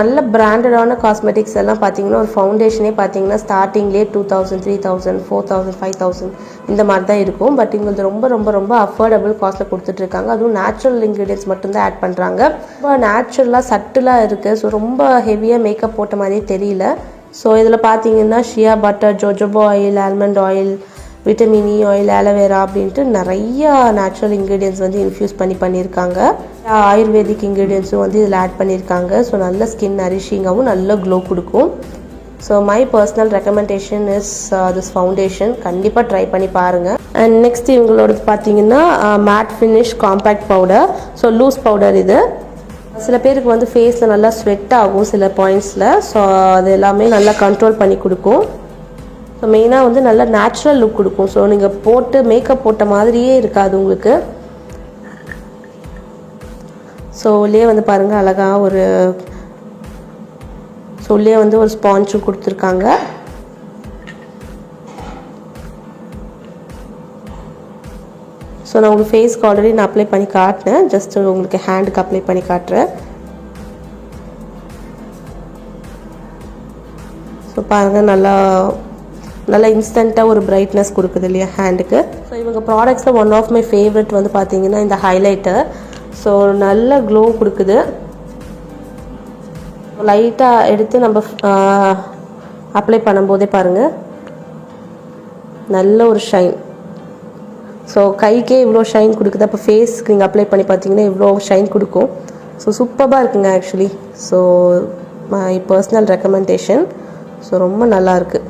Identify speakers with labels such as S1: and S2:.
S1: நல்ல பிராண்டடான காஸ்மெட்டிக்ஸ் எல்லாம் பார்த்தீங்கன்னா ஒரு ஃபவுண்டேஷனே பார்த்தீங்கன்னா ஸ்டார்டிங்லேயே two thousand three thousand four thousand five thousand இந்த மாதிரி தான் இருக்கும் பட் இவங்களுக்கு ரொம்ப ரொம்ப ரொம்ப அஃபோர்டபுள் காஸ்ட்டில் கொடுத்துட்ருக்காங்க. அதுவும் நேச்சுரல் இன்க்ரீடியன்ஸ் மட்டும்தான் ஆட் பண்ணுறாங்க ரொம்ப நேச்சுரலாக சட்டிலாக இருக்குது ஸோ ரொம்ப ஹெவியாக மேக்கப் போட்ட மாதிரியே தெரியல. ஸோ இதில் பார்த்தீங்கன்னா shea butter jojoba oil almond oil vitamin E oil aloe vera அப்படின்ட்டு நிறையா நேச்சுரல் இன்க்ரீடியன்ஸ் வந்து இன்ஃப்யூஸ் பண்ணி பண்ணியிருக்காங்க. ஆயுர்வேதிக் இன்க்ரீடியன்ஸும் வந்து இதில் ஆட் பண்ணியிருக்காங்க. ஸோ நல்ல ஸ்கின் நரிஷிங்காகவும் நல்ல க்ளோ கொடுக்கும். So my personal recommendation is this foundation கண்டிப்பாக ட்ரை பண்ணி பாருங்கள் அண்ட் நெக்ஸ்ட் இவங்களோடது பார்த்தீங்கன்னா matte finish compact powder so loose powder இது. சில பேருக்கு வந்து ஃபேஸில் நல்லா ஸ்வெட் ஆகும் சில பாயிண்ட்ஸில் ஸோ அது எல்லாமே நல்லா கண்ட்ரோல் பண்ணி கொடுக்கும். மெயினாக வந்து நல்லா நேச்சுரல் லுக் கொடுக்கும். ஸோ நீங்கள் போட்டு மேக்கப் போட்ட மாதிரியே இருக்காது உங்களுக்கு. ஸோ உள்ளே வந்து பாருங்கள் அழகாக ஒரு ஸோ உள்ளே வந்து ஒரு ஸ்பாஞ்சும் கொடுத்துருக்காங்க. ஸோ நான் உங்களுக்கு ஃபேஸ்க்கு ஆல்ரெடி நான் அப்ளை பண்ணி காட்டினேன் ஜஸ்ட் உங்களுக்கு ஹேண்டுக்கு அப்ளை பண்ணி காட்டுறேன். ஸோ பாருங்கள் நல்லா நல்லா இன்ஸ்டண்ட்டாக ஒரு பிரைட்னஸ் கொடுக்குது இல்லையா ஹேண்டுக்கு ஸோ இவங்க ப்ராடக்ட்ஸில் ஒன் ஆஃப் மை ஃபேவரட் வந்து பார்த்தீங்கன்னா இந்த ஹைலைட்டர் ஸோ நல்ல க்ளோ கொடுக்குது. லைட்டாக எடுத்து நம்ம அப்ளை பண்ணும்போதே பாருங்கள் நல்ல ஒரு ஷைன் ஸோ கைக்கே இவ்வளோ ஷைன் கொடுக்குது. அப்போ ஃபேஸ்க்கு நீங்கள் அப்ளை பண்ணி பார்த்தீங்கன்னா இவ்வளோ ஷைன் கொடுக்கும். ஸோ சூப்பராக இருக்குங்க actually so my personal recommendation so ரொம்ப நல்லாயிருக்கு